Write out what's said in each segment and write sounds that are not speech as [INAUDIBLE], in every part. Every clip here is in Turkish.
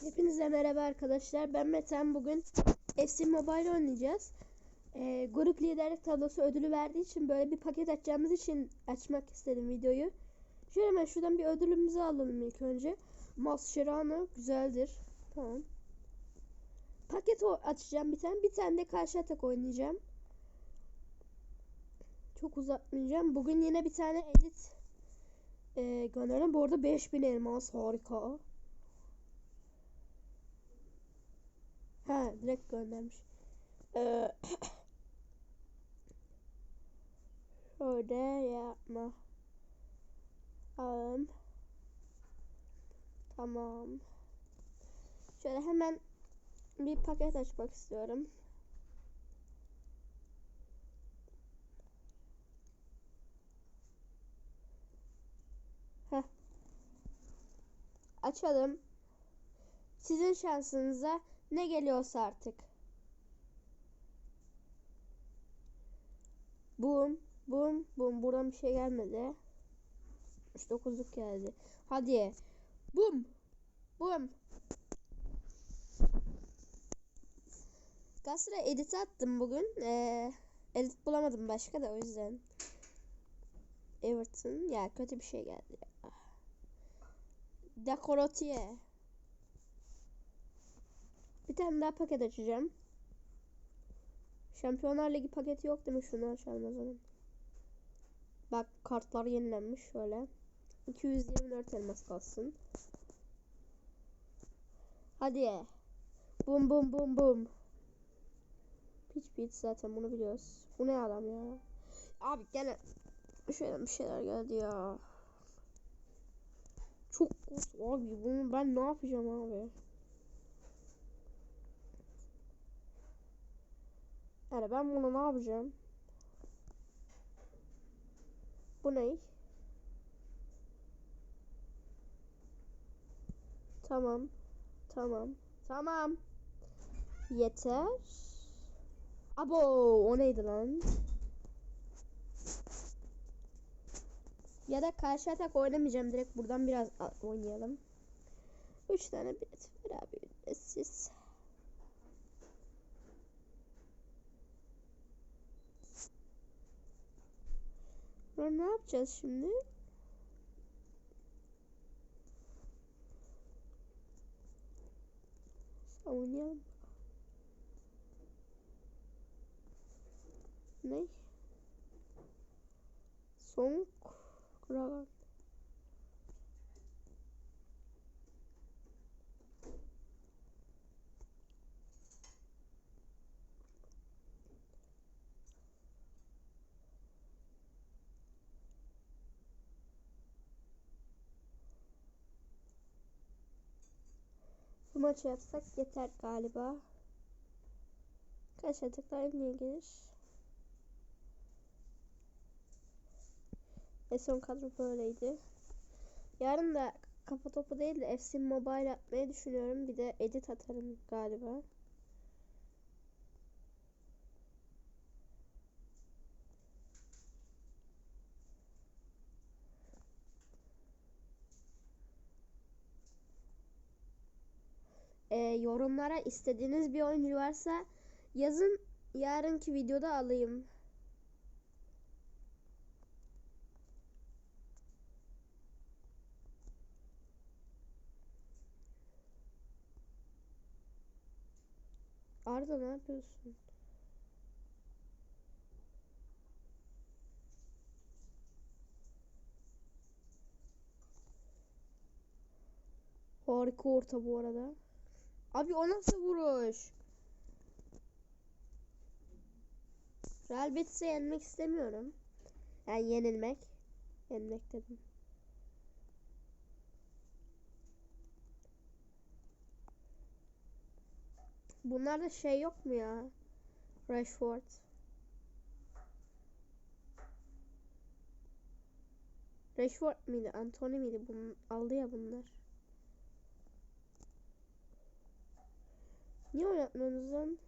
Hepinize merhaba arkadaşlar. Ben Metan. Bugün FC Mobile oynayacağız. Ee, grup liderlik tablosu ödülü verdiği için böyle bir paket açacağımız için açmak istedim videoyu. Şöyle hemen şuradan bir ödülümüzü alalım ilk önce. Mascherano güzeldir. Tamam. Paket açacağım bir tane. Bir tane de karşı atak oynayacağım. Çok uzatmayacağım. Bugün yine bir tane edit e, gönderdim. Bu arada 5000 elmas harika. Ha direkt göndermiş. Ee, [COUGHS] şöyle yapma. Um, tamam. Şöyle hemen bir paket açmak istiyorum. Açalım. Sizin şansınıza ne geliyorsa artık. Bum, bum, bum. Buradan bir şey gelmedi. 39'luk geldi. Hadi. Bum. Bum. Galatasaray edit attım bugün. Ee, edit bulamadım başka da o yüzden. Everton. Ya kötü bir şey geldi ya. Dekorotiye. Bir tane daha paket açacağım. Şampiyonlar Ligi paketi yok değil mi? Şunu açalım o zaman. Bak kartlar yenilenmiş şöyle. 224 elmas kalsın. Hadi. Bum bum bum bum. Piç piç zaten bunu biliyoruz. Bu ne adam ya? Abi gene şöyle bir şeyler geldi ya. Çok kötü abi. Bunu ben ne yapacağım abi? Yani ben bunu ne yapacağım? Bu ne? Tamam. Tamam. Tamam. Yeter. Abo o neydi lan? Ya da karşı atak oynamayacağım. Direkt buradan biraz oynayalım. 3 tane bilet ver abi ücretsiz. Sonra ne yapacağız şimdi? Oynayalım. Ne? Song Kragan. Bu maçı yapsak yeter galiba. Kaç atıklar niye gelir? Ve son kadro böyleydi. Yarın da kafa topu değil de FC Mobile atmayı düşünüyorum. Bir de edit atarım galiba. Ee, yorumlara istediğiniz bir oyuncu varsa yazın yarınki videoda alayım. Arda ne yapıyorsun? Harika orta bu arada. Abi o nasıl vuruş? Real Betis'e yenmek istemiyorum. Yani yenilmek. Yenmek dedim. Bunlarda şey yok mu ya? Rashford. Rashford miydi? Anthony miydi? Bunun, aldı ya bunlar. Niye oynatmıyorsunuz lan?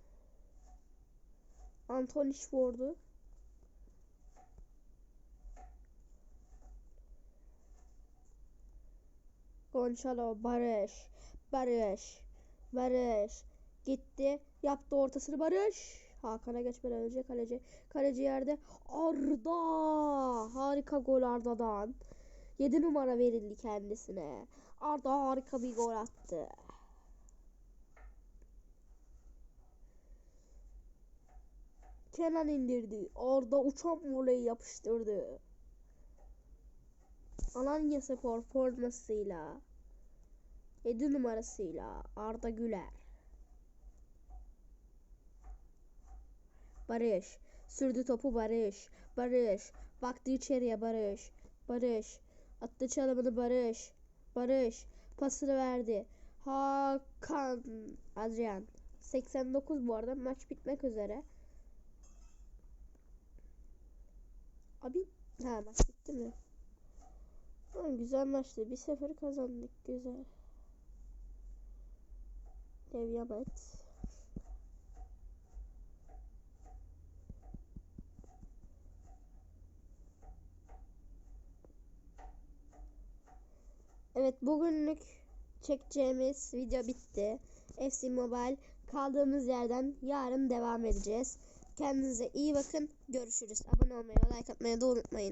Anthony Schword'u. Gonçalo Barış. Barış. Barış. Gitti. Yaptı ortasını Barış. Hakan'a geçmeden önce kaleci. Kaleci yerde. Arda. Harika gol Arda'dan. 7 numara verildi kendisine. Arda harika bir gol attı. Kenan indirdi. Arda uçan voleyi yapıştırdı. Alanya Spor formasıyla 7 numarasıyla Arda Güler. Barış. Sürdü topu Barış. Barış. Baktı içeriye Barış. Barış. Attı çalımını Barış. Barış. Pasını verdi. Hakan. Adrian. 89 bu arada maç bitmek üzere. Abi ha maç bitti mi? Ha, güzel maçtı. Bir sefer kazandık. Güzel. Devyamet. Evet bugünlük çekeceğimiz video bitti. FC Mobile kaldığımız yerden yarın devam edeceğiz. Kendinize iyi bakın. Görüşürüz. Abone olmayı ve like atmayı da unutmayın.